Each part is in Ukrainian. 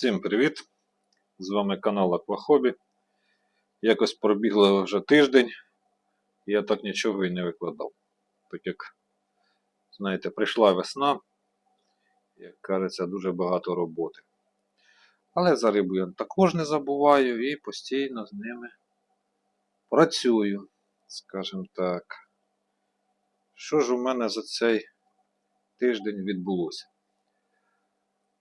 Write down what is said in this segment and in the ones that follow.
Всім привіт! З вами канал Аквахобі. Якось пробігло вже тиждень, я так нічого і не викладав. Так як, знаєте, прийшла весна, як кажеться, дуже багато роботи. Але за рибу я також не забуваю і постійно з ними працюю, скажімо так. Що ж у мене за цей тиждень відбулося?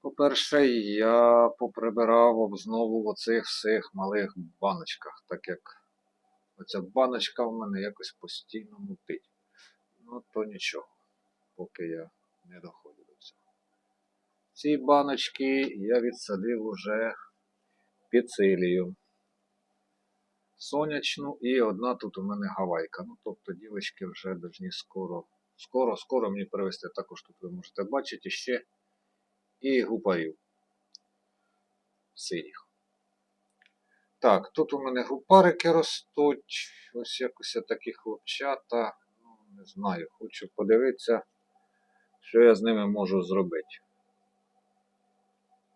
По-перше, я поприбирав знову в оцих всіх малих баночках, так як оця баночка в мене якось постійно мутить. Ну, то нічого, поки я не доходжу до цього. Ці баночки я відсадив уже піцилію. Сонячну і одна тут у мене гавайка. Ну, тобто дівчатки вже повинні скоро, скоро, скоро мені привезти. Також тут ви можете бачити ще і гупарів синіх. Так, тут у мене гупарики ростуть. Ось якось такі хлопчата. Ну, не знаю, хочу подивитися, що я з ними можу зробити.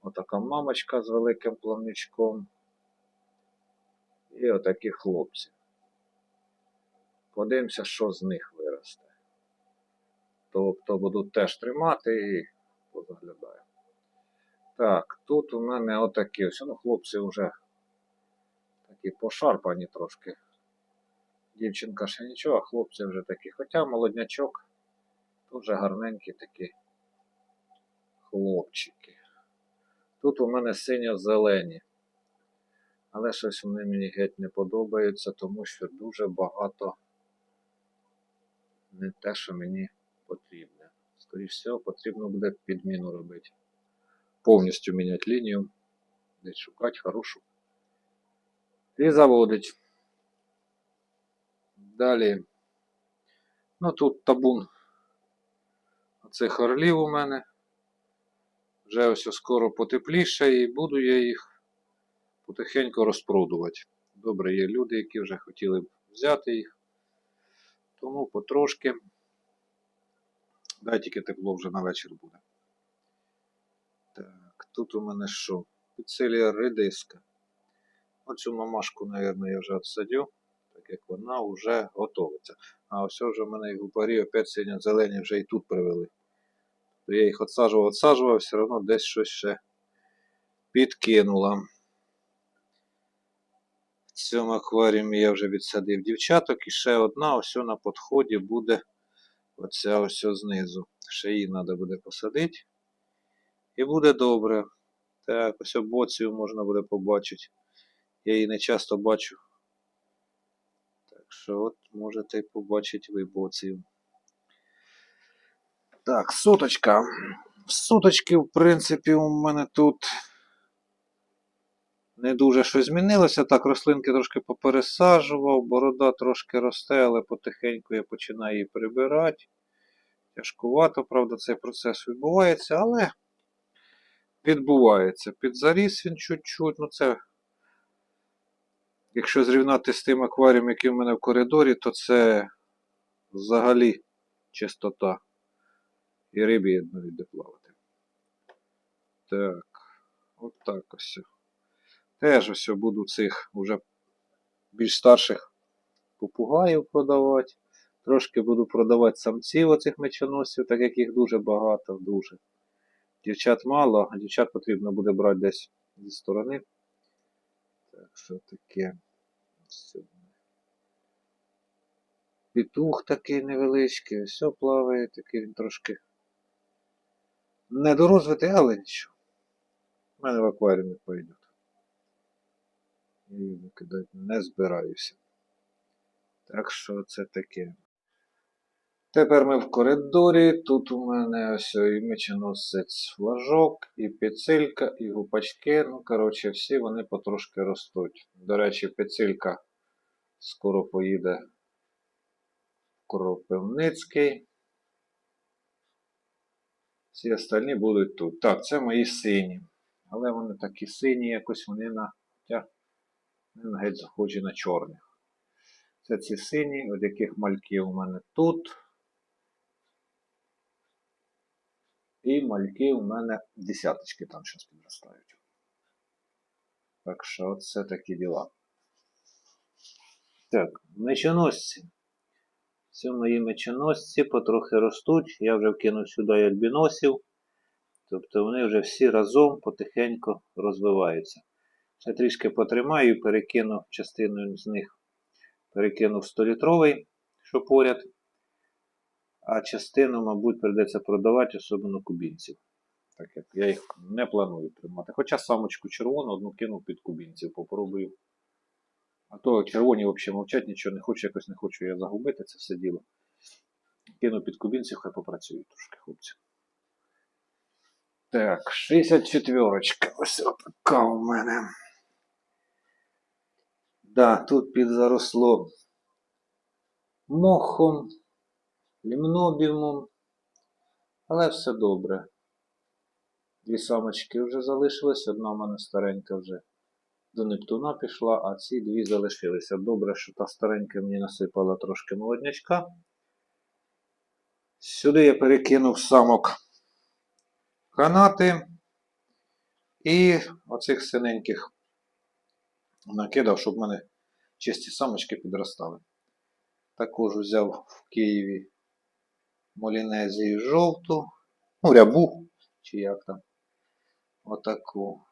Отака мамочка з великим плавничком. І отакі хлопці. Подивимося, що з них виросте. Тобто буду теж тримати і. Так, тут у мене отакі ось. Ну, хлопці вже такі пошарпані трошки. Дівчинка ще нічого, а хлопці вже такі. Хоча молоднячок дуже гарненькі такі хлопчики. Тут у мене синьо-зелені. Але щось вони мені геть не подобаються, тому що дуже багато не те, що мені потрібне. Скоріше всього, потрібно буде підміну робити. Повністю міняти лінію, десь шукати хорошу. І заводить. Далі. Ну тут табун оцих орлів у мене. Вже ось скоро потепліше і буду я їх потихеньку розпродувати. Добре, є люди, які вже хотіли б взяти їх. Тому потрошки. Дай тільки тепло вже на вечір буде. Тут у мене що? Піцелія редиска. Оцю мамашку, мабуть, я вже відсадю, так як вона вже готовиться. А ось вже в мене і гупарі опять сьогодні зелені вже і тут привели. То я їх відсаджував, відсаджував, все одно десь щось ще підкинула. В цьому акваріумі я вже відсадив дівчаток і ще одна ось на підході буде оця ось знизу. Ще її треба буде посадити. І буде добре. Так, ось боцію можна буде побачити. Я її не часто бачу. Так що от можете побачити ви боцію. Так, соточка. Соточки, в принципі, у мене тут не дуже щось змінилося. Так, рослинки трошки попересаджував, борода трошки росте, але потихеньку я починаю її прибирати. Тяжкувато, правда, цей процес відбувається, але відбувається. Підзаріс він чуть-чуть. Ну це, якщо зрівняти з тим акварієм, який в мене в коридорі, то це взагалі чистота. І рибі одно йде плавати. Так, от так ось. Теж ось буду цих уже більш старших попугаїв продавати. Трошки буду продавати самців оцих мечоносів, так як їх дуже багато, дуже. Дівчат мало, а дівчат потрібно буде брати десь зі сторони. Так що таке. Ось. Петух такий невеличкий, все плаває, такий він трошки недорозвитий, але нічого. У мене в акваріумі пойдуть. Я її викидати не збираюся. Так що це таке. Тепер ми в коридорі. Тут у мене ось і мечоносець флажок, і пецилька, і гупачки. Ну, коротше, всі вони потрошки ростуть. До речі, пецилька скоро поїде в Кропивницький. Всі остальні будуть тут. Так, це мої сині. Але вони такі сині, якось вони на. Вони геть схожі на чорних. Це ці сині, от яких мальки у мене тут. І мальки у мене десяточки там щось підростають. Так що оце такі діла. Так, мечоносці. Ці мої мечоносці потрохи ростуть. Я вже вкинув сюди альбіносів. Тобто вони вже всі разом потихеньку розвиваються. Ще трішки потримаю перекину частину з них. Перекину в 100-літровий, що поряд. А частину, мабуть, прийдеться продавати, особливо кубінців. Так як я їх не планую тримати. Хоча самочку червону одну кинув під кубінців, попробую. А то червоні взагалі мовчать, нічого не хочу, якось не хочу я загубити це все діло. Кину під кубінців, хай попрацюють трошки, хлопці. Так, 64-очка. Ось така у мене. Да, тут підзаросло мохом, лімнобіумом, але все добре. Дві самочки вже залишились, одна в мене старенька вже до Нептуна пішла, а ці дві залишилися. Добре, що та старенька мені насипала трошки молоднячка. Сюди я перекинув самок канати і оцих синеньких накидав, щоб в мене чисті самочки підростали. Також взяв в Києві молінезію жовту, ну, рябу, чи як там. Отаку.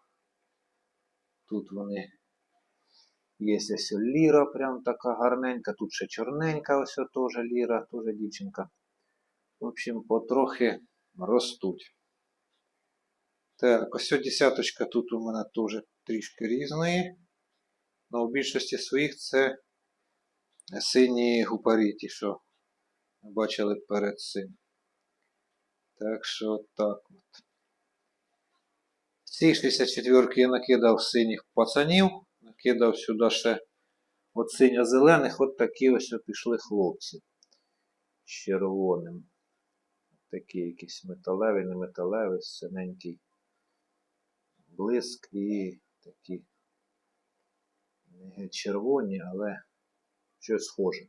Тут вони є ось ліра, прям така гарненька. Тут ще чорненька, ось теж ліра, теж дівчинка. В общем, потрохи ростуть. Так, ось десяточка тут у мене теж трішки різної. Але в більшості своїх це сині гупаріті, що бачили перед цим. Так що так от. Ці 64 я накидав синіх пацанів, накидав сюди ще от синьо-зелених, от такі ось пішли хлопці. З червоним. Такі якісь металеві, не металеві, синенький блиск і такі не червоні, але щось схоже.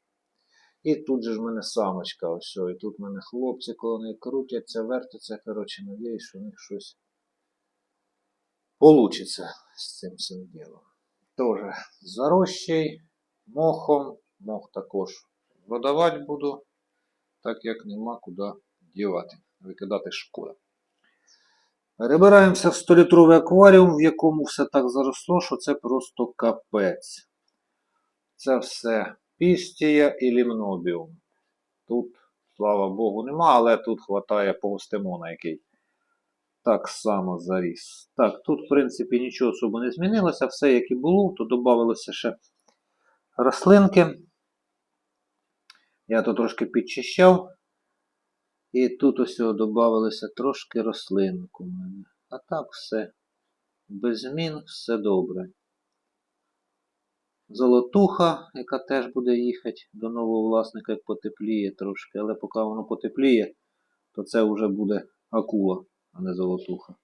І тут же ж в мене самочка, ось, і тут в мене хлопці, коли вони крутяться, вертяться, коротше, надіюсь, що у них щось получиться з цим всім ділом. Тоже зарощий, мохом, мох також продавати буду, так як нема куди дівати, викидати шкода. Перебираємося в 100-літровий акваріум, в якому все так заросло, що це просто капець. Це все пістія і лімнобіум. Тут, слава Богу, нема, але тут хватає погостемона, який так само заріс. Так, тут, в принципі, нічого особо не змінилося. Все, як і було, то додавалося ще рослинки. Я тут трошки підчищав. І тут ось додавалося трошки рослинок у мене. А так все. Без змін, все добре. Золотуха, яка теж буде їхати до нового власника, як потепліє трошки. Але поки воно потепліє, то це вже буде акула, а не золотуха.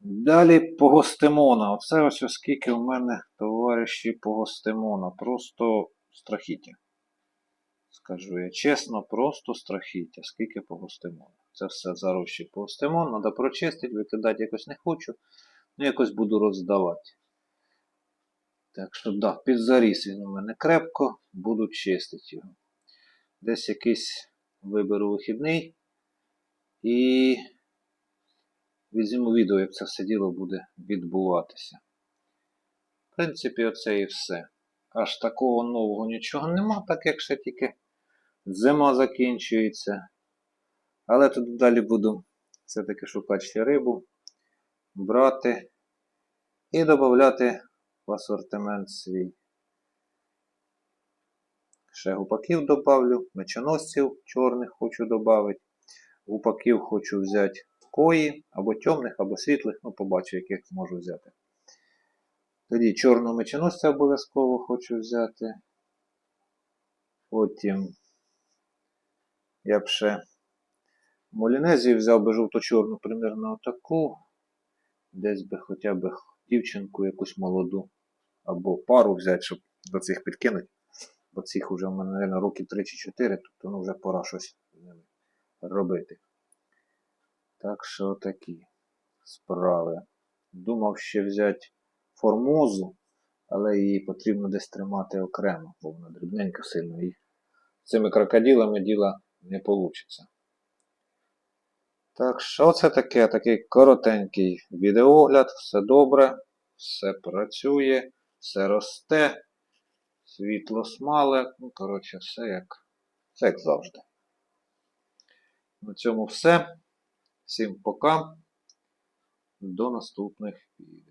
Далі погостемона. Оце ось оскільки в мене товариші погостемона. Просто страхіття. Скажу я чесно, просто страхіття, скільки погостемона. Це все зарощий погостемон, треба прочистити, викидати якось не хочу, ну якось буду роздавати. Так що, да, підзаріс він у мене крепко, буду чистити його. Десь якийсь виберу вихідний і візьму відео, як це все діло буде відбуватися. В принципі, оце і все. Аж такого нового нічого нема, так як ще тільки зима закінчується. Але тут далі буду все-таки шукати рибу, брати і додати асортимент свій. Ще гупаків добавлю, мечоносців чорних хочу додати. Гупаків хочу взяти кої, або темних, або світлих, ну побачу, яких можу взяти. Тоді чорного мечоносця обов'язково хочу взяти. Потім я б ще Молінезію взяв би жовто-чорну, примерно отаку. Десь би хоча б дівчинку якусь молоду. Або пару взяти, щоб до цих підкинути. Бо цих вже в мене, мабуть, років 3 чи 4, тобто ну, вже пора щось робити. Так що такі справи. Думав ще взяти формозу, але її потрібно десь тримати окремо, бо вона дрібненька сильно і цими крокодилами діла не вийде. Так, що це таке? Такий коротенький відеогляд, все добре, все працює, все росте, світло смале, ну, коротше, все як, все як завжди. На цьому все. Всім пока. До наступних відео.